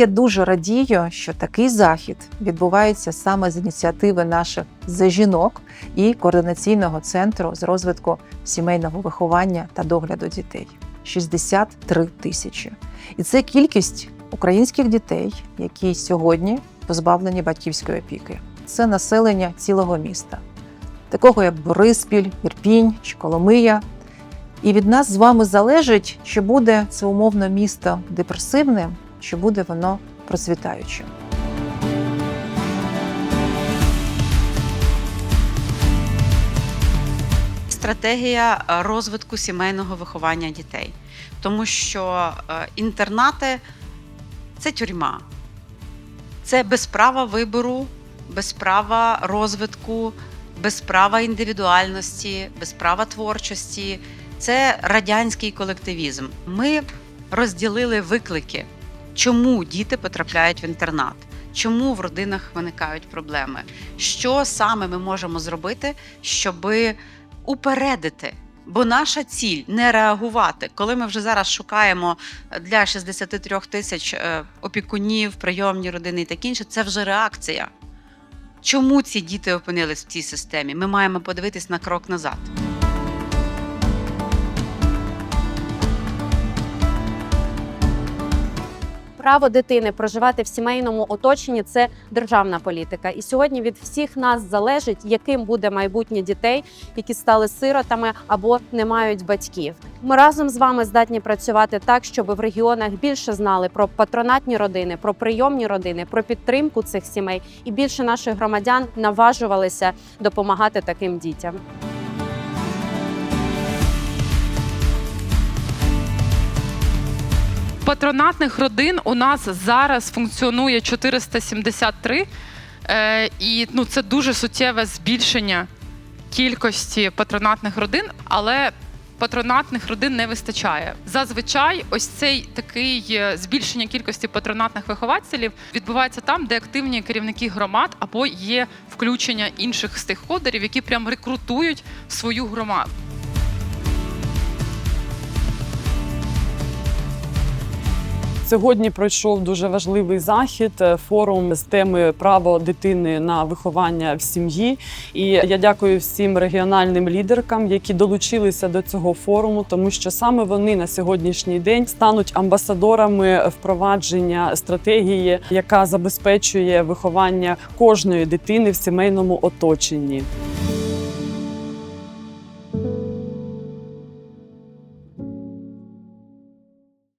Я дуже радію, що такий захід відбувається саме з ініціативи наших за жінок і координаційного центру з розвитку сімейного виховання та догляду дітей 63 тисячі. І це кількість українських дітей, які сьогодні позбавлені батьківської опіки. Це населення цілого міста, такого як Бориспіль, Ірпінь чи Коломия. І від нас з вами залежить, чи буде це умовно місто депресивним, чи буде воно процвітаючим. стратегія е, розвитку сімейного виховання дітей, тому що е, інтернати це тюрма, це без права вибору, без права розвитку, без права індивідуальності, без права творчості. Це радянський колективізм. Ми розділили виклики, чому діти потрапляють в інтернат. Чому в родинах виникають проблеми? Що саме ми можемо зробити, щоби упередити. Бо наша ціль не реагувати. Коли ми вже зараз шукаємо для 63 тисяч е, опікунів, прийомні родини і таке інше, це вже реакція. Чому ці діти опинились в цій системі? Ми маємо подивитись на крок назад. Право дитини проживати в сімейному оточенні це державна політика. І сьогодні від всіх нас залежить, яким буде майбутнє дітей, які стали сиротами або не мають батьків. Ми разом з вами здатні працювати так, щоб в регіонах більше знали про патронатні родини, про прийомні родини, про підтримку цих сімей, і більше наших громадян наважувалися допомагати таким дітям. Патронатних родин у нас зараз функціонує 473, е, і ну, це дуже суттєве збільшення кількості патронатних родин, але патронатних родин не вистачає. Зазвичай, ось цей такий е, збільшення кількості патронатних вихователів відбувається там, де активні керівники громад або є включення інших стейкхолдерів, які прям рекрутують свою громаду. Сьогодні пройшов дуже важливий захід, е, форум з теми право дитини на виховання в сім'ї. І я дякую всім регіональним лідеркам, які долучилися до цього форуму, тому що саме вони на сьогоднішній день стануть амбасадорами впровадження стратегії, яка забезпечує виховання кожної дитини в сімейному оточенні.